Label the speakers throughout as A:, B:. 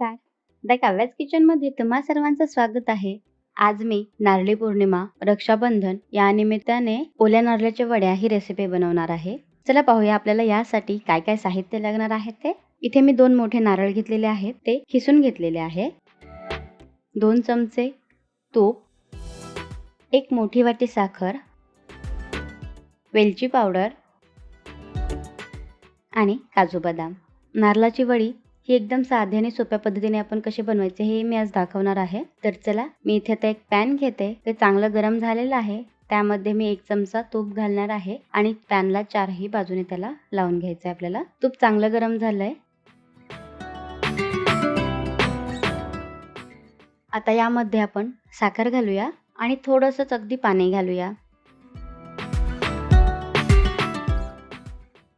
A: नमस्कार. द काव्याज किचनमध्ये तुम्हा सर्वांचं स्वागत आहे. आज मी नारळी पौर्णिमा रक्षाबंधन या निमित्ताने ओल्या नारळाच्या वड्या ही रेसिपी बनवणार आहे. चला पाहूया आपल्याला यासाठी काय काय साहित्य लागणार आहे ते. इथे मी दोन मोठे नारळ घेतलेले आहेत. ते खिसून घेतलेले आहे. दोन चमचे तूप एक मोठी वाटी साखर वेलची पावडर आणि काजू बदाम. नारळाची वडी ही एकदम साध्या आणि सोप्या पद्धतीने आपण कसे बनवायचे हे मी आज दाखवणार आहे. तर चला मी इथे आता एक पॅन घेते. ते चांगलं गरम झालेलं आहे. त्यामध्ये मी एक चमचा तूप घालणार आहे आणि पॅनला चारही बाजूने त्याला लावून घ्यायचं आहे आपल्याला. तूप चांगलं गरम झालंय. आता यामध्ये आपण साखर घालूया आणि थोडंसंच अगदी पाणी घालूया.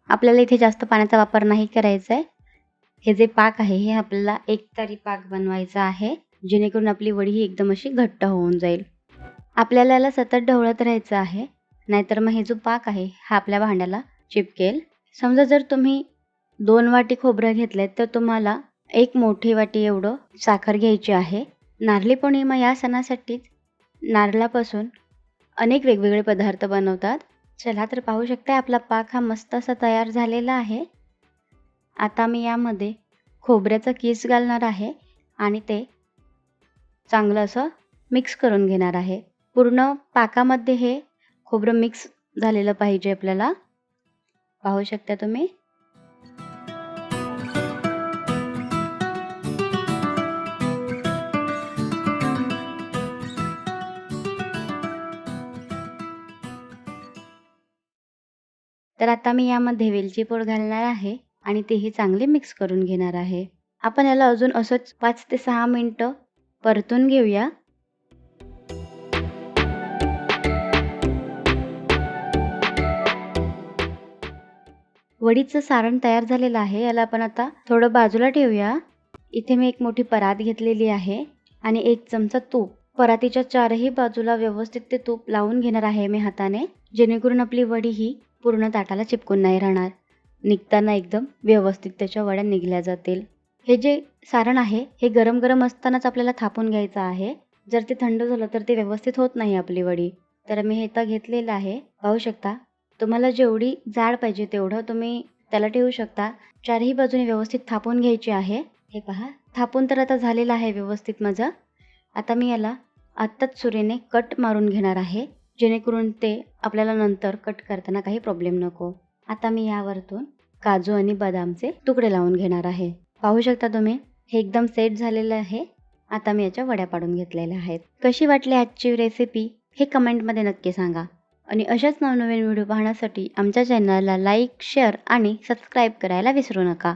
A: आपल्याला इथे जास्त पाण्याचा वापर नाही करायचा आहे हे जे पाक आहे हे आपल्याला एक तारी पाक बनवायचा आहे जेणेकरून आपली वडी ही एकदम अशी घट्ट होऊन जाईल. आपल्याला याला सतत ढवळत राहायचं आहे नाहीतर मग हे जो पाक आहे हा आपल्या भांड्याला चिपकेल. समजा जर तुम्ही दोन वाटी खोबरं घेतलं तर तुम्हाला एक मोठी वाटी एवढं साखर घ्यायची आहे. नारळी पौर्णिमा या सणासाठीच. नारळापासून अनेक वेगवेगळे पदार्थ बनवतात. चला तर पाहू शकता आपला पाक हा मस्त असा तयार झालेला आहे. आता मी यामध्ये खोबऱ्याचा केस घालणार आहे आणि ते चांगलं असं मिक्स करून घेणार आहे. पूर्ण पाकामध्ये हे खोबरं मिक्स झालेलं पाहिजे आपल्याला. पाहू शकता तुम्ही? तर आता मी यामध्ये वेलची पूड घालणार आहे. आणि तेही चांगले मिक्स करून घेणार आहे. आपण याला अजून असंच पाच ते सहा मिनटं परतून घेऊया. वडीचं सारण तयार झालेलं आहे. याला आपण आता थोडं बाजूला ठेवूया. इथे मी एक मोठी परात घेतलेली आहे आणि एक चमचा तूप. परातीच्या चारही बाजूला व्यवस्थित ते तूप लावून घेणार आहे मी हाताने. जेणेकरून आपली वडी ही पूर्ण ताटाला चिपकून नाही राहणार. निघताना एकदम व्यवस्थित त्याच्या वड्या निघल्या जातील. हे जे सारण आहे हे गरम गरम असतानाच आपल्याला थापून घ्यायचं आहे. जर ते थंड झालं तर ते व्यवस्थित होत नाही आपली वडी. तर मी हे तर घेतलेलं आहे. पाहू शकता तुम्हाला जेवढी जाड पाहिजे तेवढं तुम्ही त्याला ठेवू शकता. चारही बाजूने व्यवस्थित थापून घ्यायची आहे. हे पहा थापून तर आता झालेलं आहे व्यवस्थित माझं. आता मी याला आत्ताच सुरीने कट मारून घेणार आहे जेणेकरून ते आपल्याला नंतर कट करताना काही प्रॉब्लेम नको. आता मी यावरतून काजू आणि बदामचे तुकडे लावून घेणार आहे. पाहू शकता तुम्ही हे एकदम सेट झालेलं आहे. आता मी याच्या वड्या पाडून घेतलेल्या आहेत. कशी वाटली आजची रेसिपी हे कमेंटमध्ये नक्की सांगा. आणि अशाच नवनवीन व्हिडिओ पाहण्यासाठी आमच्या चॅनलला लाईक शेअर आणि सबस्क्राईब करायला विसरू नका.